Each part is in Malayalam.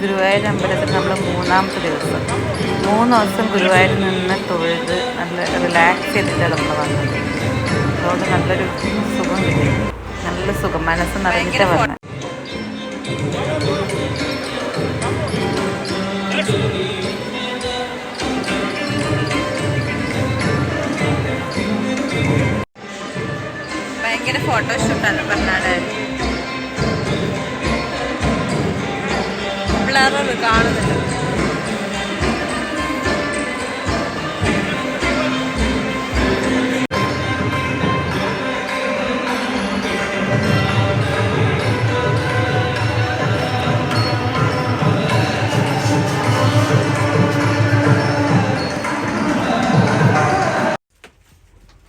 ഗുരുവായൂർ അമ്പലത്തിൽ നമ്മൾ മൂന്നാമത്തെ ദിവസം. മൂന്ന് ദിവസം ഗുരുവായൂരിൽ നിന്ന് തൊഴുത് നല്ല റിലാക്സ് ചെയ്തിട്ടാണ് നമ്മൾ വന്നത്. അതുകൊണ്ട് നല്ലൊരു സുഖം കിട്ടി. നല്ല സുഖം. മനസ്സ് നിറഞ്ഞിട്ട് വന്നത് ഭയങ്കര ഫോട്ടോഷൂട്ടാണ് പറഞ്ഞാട് ബ്ലറർ കാണുന്നില്ല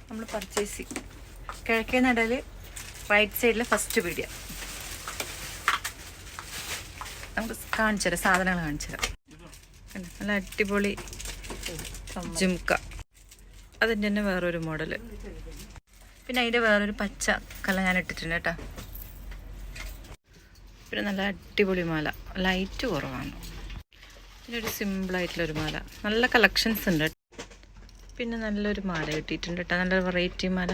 നമ്മൾ പർച്ചേസ് കിഴക്കേ നടയിൽ റൈറ്റ് സൈഡിലെ ഫസ്റ്റ് വീഡിയോ നമുക്ക് കാണിച്ചു തരാം സാധനങ്ങൾ കാണിച്ചു തരാം? നല്ല അടിപൊളി ജുംക്ക അതിന്റെ തന്നെ വേറൊരു മോഡൽ പിന്നെ അതിന്റെ വേറൊരു പച്ച കല ഞാൻ ഇട്ടിട്ടുണ്ട് കേട്ടോ. പിന്നെ നല്ല അടിപൊളി മാല. ലൈറ്റ് കുറവാണ്. പിന്നെ ഒരു സിമ്പിളായിട്ടുള്ളൊരു മാല. നല്ല കളക്ഷൻസ് ഉണ്ട്. പിന്നെ നല്ലൊരു മാല കിട്ടിയിട്ടുണ്ട് കേട്ടോ. നല്ല വെറൈറ്റി മാല.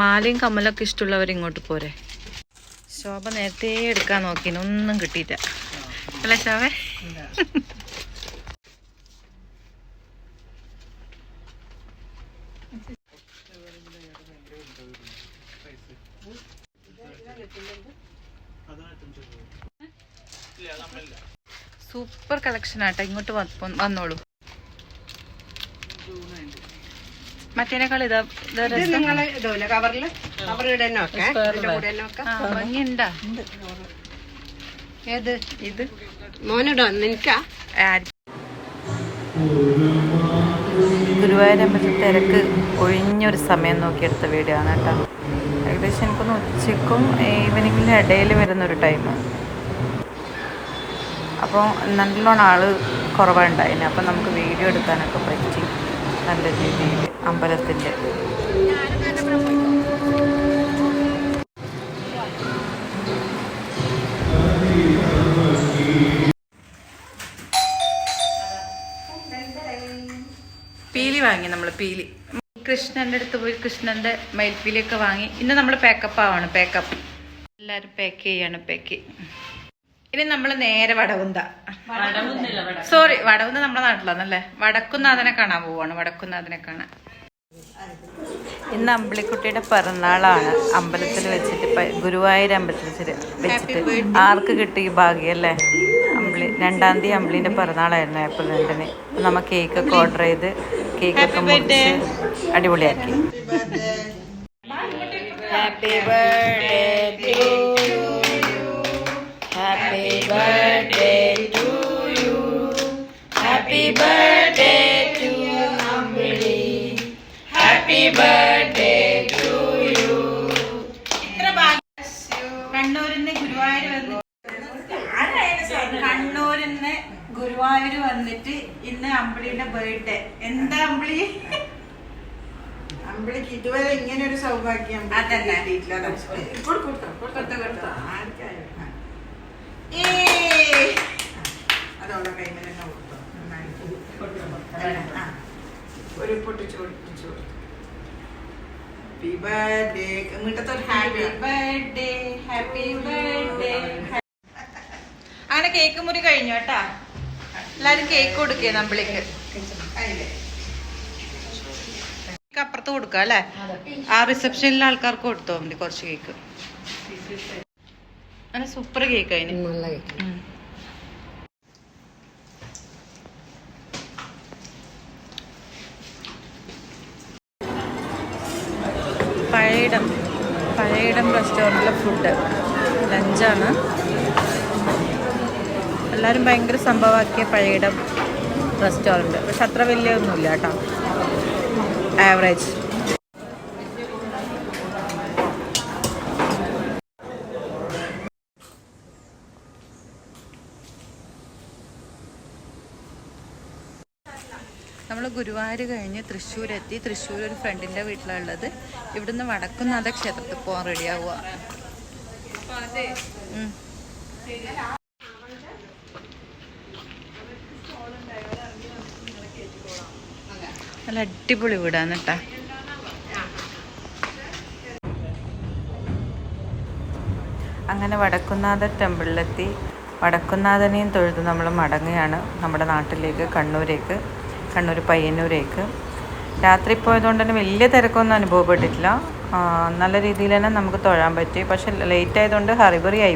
മാലയും കമ്മലൊക്കെ ഇഷ്ടമുള്ളവർ ഇങ്ങോട്ട് പോരെ. ശോഭ നേരത്തെ എടുക്കാൻ നോക്കിന് ഒന്നും കിട്ടിയില്ല. അല്ലേ ശോഭ? സൂപ്പർ കളക്ഷൻ ആട്ടോ. ഇങ്ങോട്ട് വന്നോളൂ. മറ്റേനേക്കാൾ ഇതാ നിങ്ങൾ ഇതൂല കവറിൽ കവറിടെ ഭംഗിണ്ടാ ഏത്? ഇത്? മോനിടോ നിനക്കാ ഗുരുവായൂരമ്പലത്തിൽ തിരക്ക് ഒഴിഞ്ഞൊരു സമയം നോക്കിയെടുത്ത വീഡിയോ ആണ് കേട്ടോ. ഏകദേശം എനിക്കൊന്ന് ഉച്ചക്കും ഈവനിങ്ങിന്റെ ഇടയിൽ വരുന്നൊരു ടൈം അപ്പോൾ നല്ലോണം ആൾ കുറവുണ്ടായിന് അപ്പം നമുക്ക് വീഡിയോ എടുക്കാനൊക്കെ പറ്റി. നല്ല രീതിയിൽ. അമ്പലത്തിന്റെ. പീലി വാങ്ങി നമ്മൾ പീലി. കൃഷ്ണന്റെ അടുത്ത് പോയി കൃഷ്ണന്റെ മയിൽപ്പീലിയൊക്കെ വാങ്ങി. ഇന്ന് നമ്മൾ പാക്കപ്പ് ആവാണ് പാക്കപ്പ്. എല്ലാവരും പാക്ക് ചെയ്യാണ് പാക്ക് ഇനി നമ്മൾ നേരെ വടവുന്ത സോറി വടവുന്ത നമ്മുടെ നാട്ടിലാണല്ലേ വടക്കുന്നാഥനെ കാണാൻ പോവാണ് വടക്കുന്നാഥനെ കാണാൻ. ഇന്ന് അമ്പിളിക്കുട്ടിയുടെ പിറന്നാളാണ്. അമ്പലത്തിൽ വെച്ചിട്ട് ഗുരുവായൂർ അമ്പലത്തിൽ വെച്ചിട്ട് വെച്ചിട്ട് ആർക്ക് കിട്ടി ഭാഗ്യല്ലേ ഭാഗ്യം അല്ലേ? അമ്പിളി രണ്ടാം തീയതി അമ്പിളിന്റെ പിറന്നാളായിരുന്നു ഏപ്രിൽ രണ്ടിന്. അപ്പൊ നമ്മ കേക്കൊക്കെ ഓർഡർ ചെയ്ത് കേക്കൊക്കെ മുറിച്ച് അടിപൊളിയാക്കി. Happy birthday happy birthday happy birthday കണ്ണൂരിന്ന് Guruvayur വന്ന് കണ്ണൂരിന്ന് ഗുരുവായൂർ വന്നിട്ട് ഇന്ന് അമ്പിളിയുടെ ബർത്ത്ഡേ എന്താ അമ്പിളി അമ്പിളിക്ക് ഇതുവരെ ഇങ്ങനെ ഒരു സൗഭാഗ്യം അതന്നെ. കിട്ടിയിട്ടില്ല. ഇപ്പോൾ കൊടുത്തോ, കൊടുത്തോ, കൊടുത്തോ. ആർക്കായാലും. ആ. ഏയ്. അതവളുടെ കൈമേൽ തന്നെ കൊടുത്തോ. നന്നായിട്ട്. ആ. ഒരു പൊട്ടിച്ചു പൊട്ടിച്ചു happy birthday happy happy birthday happy birthday അങ്ങനെ കേക്ക് മുറി കഴിഞ്ഞു കേട്ടാ. എല്ലാരും കേക്ക് കൊടുക്കേ നമ്മളിക്ക്. കേക്ക് അപ്പുറത്ത് കൊടുക്കാം അല്ലേ? ആ റിസപ്ഷനിലെ ആൾക്കാർക്ക് കൊടുത്തോ മതി കുറച്ച് കേക്ക് അങ്ങനെ സൂപ്പർ കേക്ക് അതിന്. നല്ല കേക്ക് പഴയിടം. പഴയിടം റെസ്റ്റോറന്റിലെ ഫുഡ് ലഞ്ചാണ്. എല്ലാവരും ഭയങ്കര സംഭവമാക്കിയ പഴയിടം റെസ്റ്റോറന്റ് പക്ഷെ അത്ര വലിയ ഒന്നുമില്ല കേട്ടോ. ആവറേജ് നമ്മൾ ഗുരുവായൂർ കഴിഞ്ഞ് തൃശ്ശൂരെത്തി. തൃശ്ശൂർ ഒരു ഫ്രണ്ടിന്റെ വീട്ടിലുള്ളത് ഇവിടുന്ന് വടക്കുന്നാഥ ക്ഷേത്രത്തിൽ പോകാൻ റെഡിയാവുക. നല്ല അടിപൊളി വീടാണ് കേട്ടാ അങ്ങനെ വടക്കുന്നാഥ ടെമ്പിളിലെത്തി. വടക്കുന്നാഥനെയും തൊഴുത് നമ്മൾ മടങ്ങുകയാണ് നമ്മുടെ നാട്ടിലേക്ക് കണ്ണൂരേക്ക്. കണ്ണൂർ പയ്യന്നൂരേക്ക്. രാത്രി പോയതുകൊണ്ട് തന്നെ വലിയ തിരക്കൊന്നും അനുഭവപ്പെട്ടിട്ടില്ല. നല്ല രീതിയിൽ തന്നെ നമുക്ക് തൊഴാൻ പറ്റി. പക്ഷെ ലേറ്റ് ആയതുകൊണ്ട് ഹറിബറി ആയി